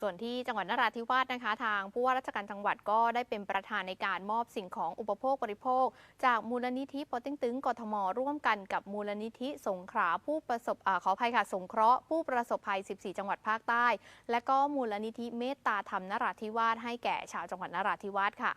ส่วนที่จังหวัดนราธิวาสนะคะ ทางผู้ว่าราชการจังหวัดก็ได้เป็นประธานในการมอบสิ่งของอุปโภคบริโภค จากมูลนิธิปอติ้งตึงกทม ร่วมกันกับมูลนิธิสงขลาผู้ประสบอขออภัยค่ะสงเคราะห์ผู้ประสบภัย 14 จังหวัดภาคใต้ และก็มูลนิธิเมตตาธรรมนราธิวาสให้แก่ชาวจังหวัดนราธิวาสค่ะ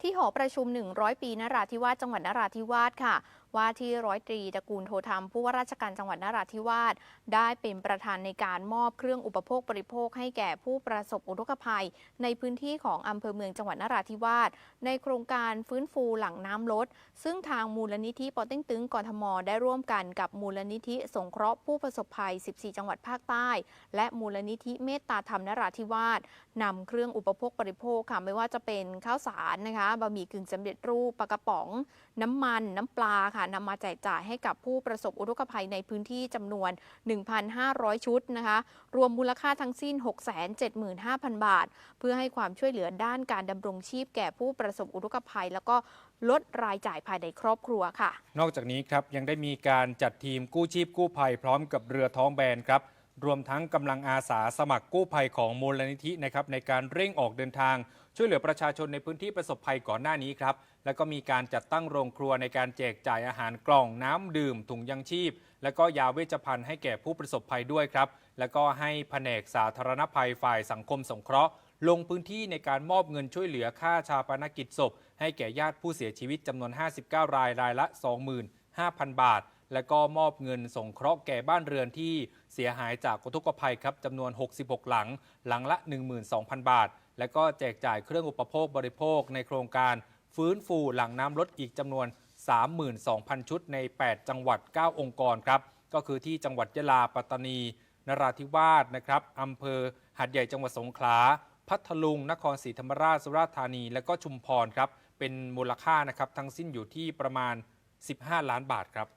ที่หอประชุม 100 ปีนราธิวาสจังหวัดนราธิวาสค่ะ ว่าที่ร้อยตรีตระกูลโทธรรมผู้ว่าราชการจังหวัดนราธิวาสได้เป็นประธานในการมอบเครื่องอุปโภคบริโภคให้แก่ผู้ประสบอุทกภัย ในพื้นที่ของอำเภอเมืองจังหวัดนราธิวาสในโครงการฟื้นฟูหลังน้ำลด ซึ่งทางมูลนิธิปอเต็งตึงกรทม ได้ร่วมกันกับมูลนิธิสงเคราะห์ผู้ประสบภัย 14 จังหวัดภาคใต้ และมูลนิธิเมตตาธรรมนราธิวาสนำเครื่องอุปโภคบริโภคค่ะไม่ว่าจะเป็นข้าวสารนะคะบะหมี่กึ่งสำเร็จรูปปลากระป๋อง น้ำมันน้ำปลาค่ะนำมาแจกจ่ายให้กับผู้ประสบอุทกภัยในพื้นที่จำนวน 1,500 ชุดนะคะ รวมมูลค่าทั้งสิ้น 675,000 บาท เพื่อให้ความช่วยเหลือด้านการดำรงชีพแก่ผู้ประสบอุทกภัย แล้วก็ลดรายจ่ายภายในครอบครัวค่ะ นอกจากนี้ครับยังได้มีการจัดทีมกู้ชีพกู้ภัยพร้อมกับเรือท้องแบนครับ รวมทั้งกำลังอาสาสมัครกู้ภัยของมูลนิธินะครับในการเร่งออกเดินทาง ช่วยเหลือประชาชนในพื้นที่ประสบภัยก่อนหน้านี้ครับ แล้วก็มีการจัดตั้งโรงครัวในการแจกจ่ายอาหารกล่องน้ำดื่ม ถุงยังชีพ และก็ยาเวชภัณฑ์ให้แก่ผู้ประสบภัยด้วยครับ แล้วก็ให้แผนกสาธารณภัยฝ่ายสังคมสงเคราะห์ลงพื้นที่ในการมอบเงินช่วยเหลือค่าชาปนกิจศพ ให้แก่ญาติผู้เสียชีวิตจำนวน 59 รายรายละ 25,000 บาท และก็มอบเงินสงเคราะห์แก่บ้านเรือนที่เสียหายจากอุทกภัยครับจำนวน 66 หลัง หลังละ 12,000 บาท และก็แจกจ่ายเครื่องอุปโภคบริโภคในโครงการฟื้นฟูหลังน้ำลดอีกจำนวน 32,000 ชุดใน 8 จังหวัด 9 องค์กรครับ ก็คือที่จังหวัดยะลา ปัตตานี นราธิวาสนะครับอำเภอหัดใหญ่จังหวัดสงขลา พัทลุง นครศรีธรรมราช สุราษฎร์ธานี และก็ชุมพรครับ เป็นมูลค่านะครับทั้งสิ้นอยู่ที่ประมาณ 15 ล้านบาทครับ